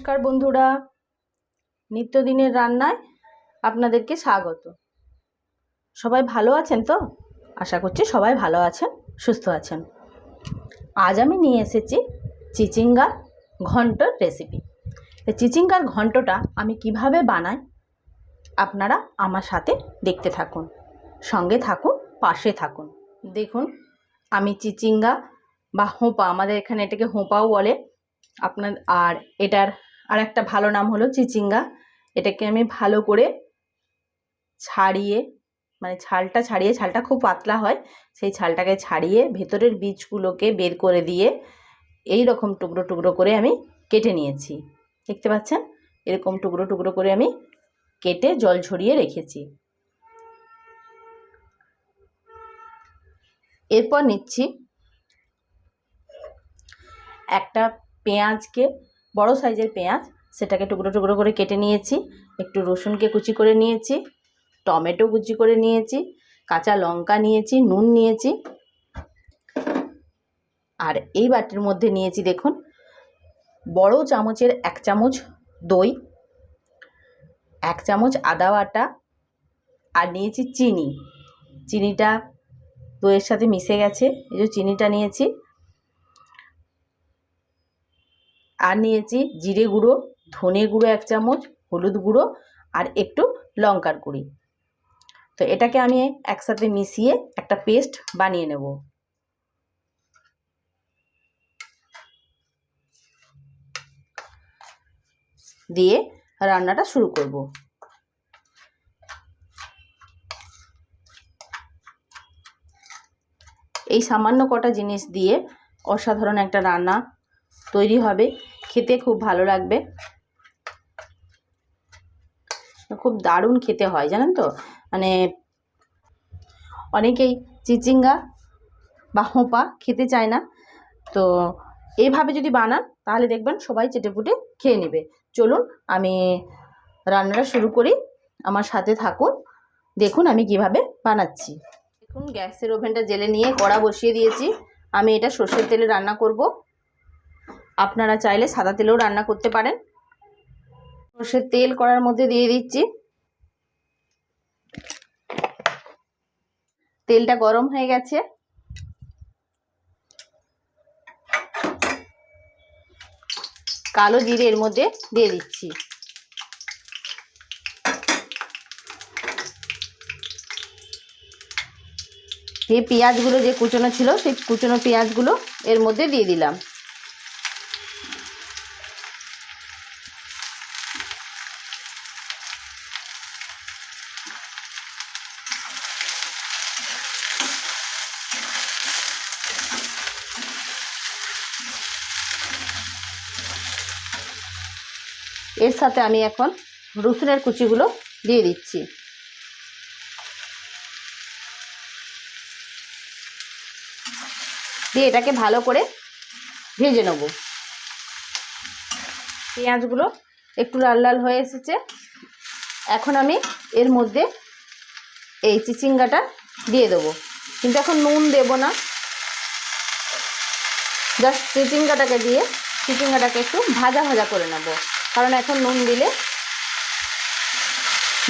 নমস্কার বন্ধুরা। নিত্যদিনের রান্নায় আপনাদেরকে স্বাগত। সবাই ভালো আছেন তো? আশা করছি সবাই ভালো আছেন, সুস্থ আছেন। আজ আমি নিয়ে এসেছি চিচিঙ্গার ঘন্টর রেসিপি চিচিঙ্গার ঘন্টটা আমি কীভাবে বানাই আপনারা আমার সাথে দেখতে থাকুন, সঙ্গে থাকুন, পাশে থাকুন। দেখুন, আমি চিচিঙ্গা বা হোঁপা, আমাদের এখানে এটাকে হোঁপাও বলে। আপনার, আর এটার আর একটা ভালো নাম হলো চিচিঙ্গা। এটাকে আমি ভালো করে ছাড়িয়ে মানে ছালটা ছাড়িয়ে, ছালটা খুব পাতলা হয়, সেই ছালটাকে ছাড়িয়ে ভেতরের বীজগুলোকে বের করে দিয়ে এই রকম টুকরো টুকরো করে আমি কেটে নিয়েছি। দেখতে পাচ্ছেন? এরকম টুকরো টুকরো করে আমি কেটে জল ঝরিয়ে রেখেছি। এরপর নিচ্ছি একটা পেঁয়াজকে বড় সাইজের পেঁয়াজ, সেটাকে টুকরো টুকরো করে কেটে নিয়েছি। একটু রসুনকে কুচি করে নিয়েছি, টমেটো কুচি করে নিয়েছি, কাঁচা লঙ্কা নিয়েছি, নুন নিয়েছি। আর এই বাটির মধ্যে নিয়েছি, দেখুন, বড় চামচের এক চামচ দই, এক চামচ আদা বাটা, আর নিয়েছি চিনি। চিনিটা দইয়ের সাথে মিশে গেছে, এই যে চিনিটা নিয়েছি। আর নিয়েছি জিরে গুঁড়ো, ধনে গুঁড়ো এক চামচ, হলুদ গুঁড়ো আর একটু লঙ্কার গুঁড়ি। তো এটাকে আমি একসাথে মিশিয়ে একটা পেস্ট বানিয়ে নেব। দিয়ে রান্নাটা শুরু করব। এই সামান্য কটা জিনিস দিয়ে অসাধারণ একটা রান্না তৈরি হবে। খেতে খুব ভালো লাগবে। খুব দারুণ খেতে হয়, জানেন তো? মানে অনেকেই চিচিঙ্গা বা হোঁপা খেতে চায় না। তো এইভাবে যদি বানান, তাহলে দেখবেন সবাই চেটেপুটে খেয়ে নেবে। চলুন, আমি রান্নাটা শুরু করি। আমার সাথে থাকুন। দেখুন আমি কীভাবে বানাচ্ছি। দেখুন, গ্যাসের ওভেনটা জেলে নিয়ে কড়া বসিয়ে দিয়েছি। আমি এটা সর্ষের তেলে রান্না করব। আপনারা চাইলে সাদা তেলেও রান্না করতে পারেন। সর্ষের তেল কড়ার মধ্যে দিয়ে দিচ্ছি। তেলটা গরম হয়ে গেছে। কালো জিরে এর মধ্যে দিয়ে দিচ্ছি। এই পেঁয়াজগুলো যে কুচনো ছিল, সেই কুচনো পেঁয়াজগুলো এর মধ্যে দিয়ে দিলাম। এর সাথে আমি এখন রসুনের কুচিগুলো দিয়ে দিচ্ছি। দিয়ে এটাকে ভালো করে ভেজে নেব। পেঁয়াজগুলো একটু লাল লাল হয়ে এসেছে। এখন আমি এর মধ্যে এই চিচিঙ্গাটা দিয়ে দেবো। কিন্তু এখন নুন দেব না। জাস্ট চিচিঙ্গাটাকে দিয়ে চিচিঙ্গাটাকে একটু ভাজা ভাজা করে নেব। কারণ এখন নুন দিলে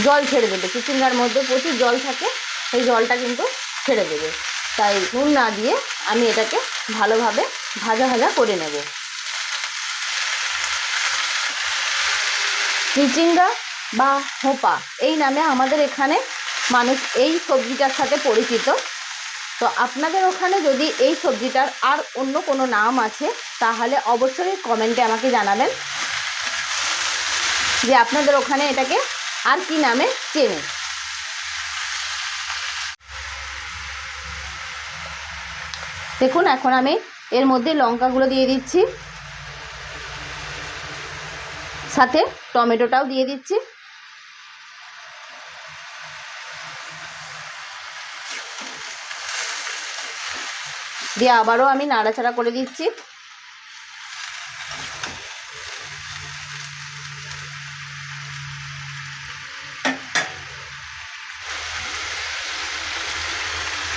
জল ছেড়ে দেবে। চিচিঙ্গার মধ্যে প্রচুর জল থাকে, সেই জলটা কিন্তু ছেড়ে দেবে। তাই নুন না দিয়ে আমি এটাকে ভালোভাবে ভাজা ভাজা করে নেব। চিচিঙ্গা বা হোপা, এই নামে আমাদের এখানে মানুষ এই সবজিটার সাথে পরিচিত। তো আপনাদের ওখানে যদি এই সবজিটার আর অন্য কোনো নাম আছে, তাহলে অবশ্যই কমেন্টে আমাকে জানাবেন। যে আপনাদের ওখানে এটাকে আর কি নামে চেনে। দেখুন, এখন আমি এর মধ্যে লঙ্কাগুলো দিয়ে দিচ্ছি। সাথে টমেটোটাও দিয়ে দিচ্ছি। দিয়ে আবারও আমি নাড়াচাড়া করে দিচ্ছি।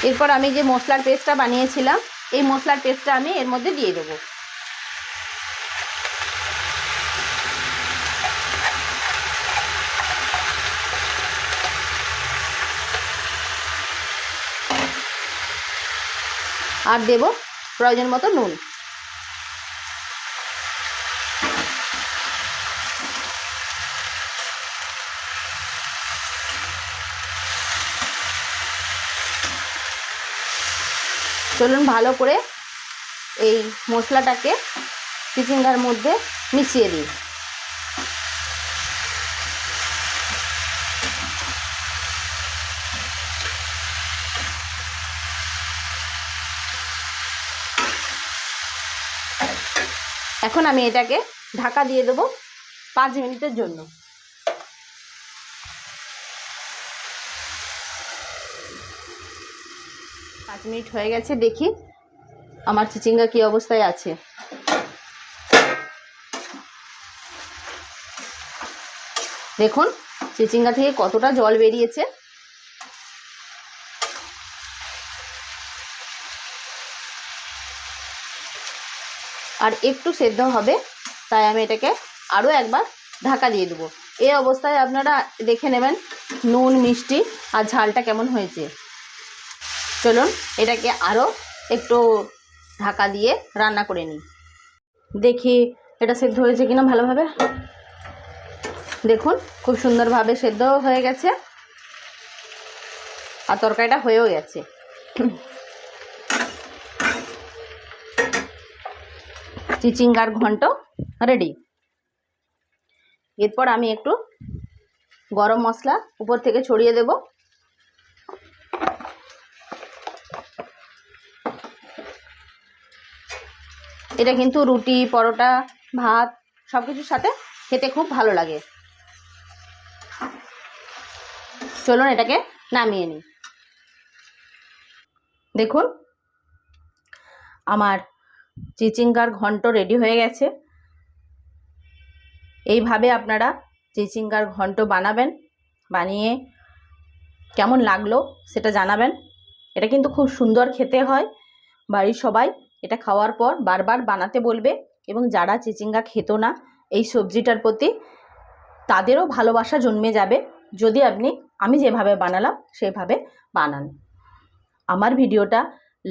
এরপর আমি যে মশলার পেস্টটা বানিয়েছিলাম, এই মশলার পেস্টটা আমি এর মধ্যে দিয়ে দেবো। আর দেব প্রয়োজন মতো নুন। চলুন ভালো করে এই মশলাটাকে চিচিঙ্গার মধ্যে মিশিয়ে দিই। এখন আমি এটাকে ঢাকা দিয়ে দেবো পাঁচ মিনিটের জন্য। মিনিট হয়ে গেছে, দেখি আমার চিচিঙ্গা কি অবস্থায় আছে। দেখুন, চিচিঙ্গা থেকে কতটা জল বেরিয়েছে। আর একটু সেদ্ধ হবে, তাই আমি এটাকে আরও একবার ঢাকা দিয়ে দেবো। এই অবস্থায় আপনারা দেখে নেবেন নুন, মিষ্টি আর ঝালটা কেমন হয়েছে। চলুন এটাকে আরও একটু ঢাকা দিয়ে রান্না করে নিই। দেখি এটা সেদ্ধ হয়েছে কিনা ভালোভাবে। দেখুন, খুব সুন্দরভাবে সেদ্ধ হয়ে গেছে। আর তরকারিটা হয়েও গেছে। চিচিঙ্গার ঘন্ট রেডি। এরপর আমি একটু গরম মশলা উপর থেকে ছড়িয়ে দেব। এটা কিন্তু রুটি, পরোটা, ভাত সব কিছুর সাথে খেতে খুব ভালো লাগে। চলুন এটাকে নামিয়ে নিই। দেখুন, আমার চিচিঙ্গার ঘন্ট রেডি হয়ে গেছে। এইভাবে আপনারা চিচিঙ্গার ঘন্ট বানাবেন, বানিয়ে কেমন লাগল সেটা জানাবেন। এটা কিন্তু খুব সুন্দর খেতে হয়, বাড়ির সবাই এটা খাওয়ার পর বারবার বানাতে বলবে এবং যারা চিচিঙ্গা খেত না, এই সবজিটার প্রতি তাদেরও ভালোবাসা জন্মে যাবে। যদি আপনি, আমি যেভাবে বানালাম, সেভাবে বানান। আমার ভিডিওটা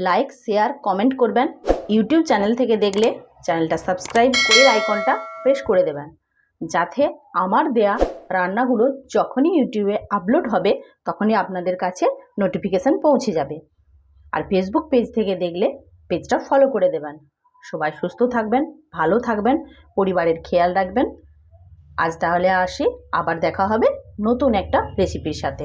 লাইক, শেয়ার, কমেন্ট করবেন। ইউটিউব চ্যানেল থেকে দেখলে চ্যানেলটা সাবস্ক্রাইব করে আইকনটা প্রেস করে দেবেন। যাতে আমার দেয়া রান্নাগুলো যখনই ইউটিউবে আপলোড হবে, তখনই আপনাদের কাছে নোটিফিকেশান পৌঁছে যাবে। আর ফেসবুক পেজ থেকে দেখলে পেজটা ফলো করে দেবেন। সবাই সুস্থ থাকবেন, ভালো থাকবেন, পরিবারের খেয়াল রাখবেন। আজ তাহলে আসি, আবার দেখা হবে নতুন একটা রেসিপির সাথে।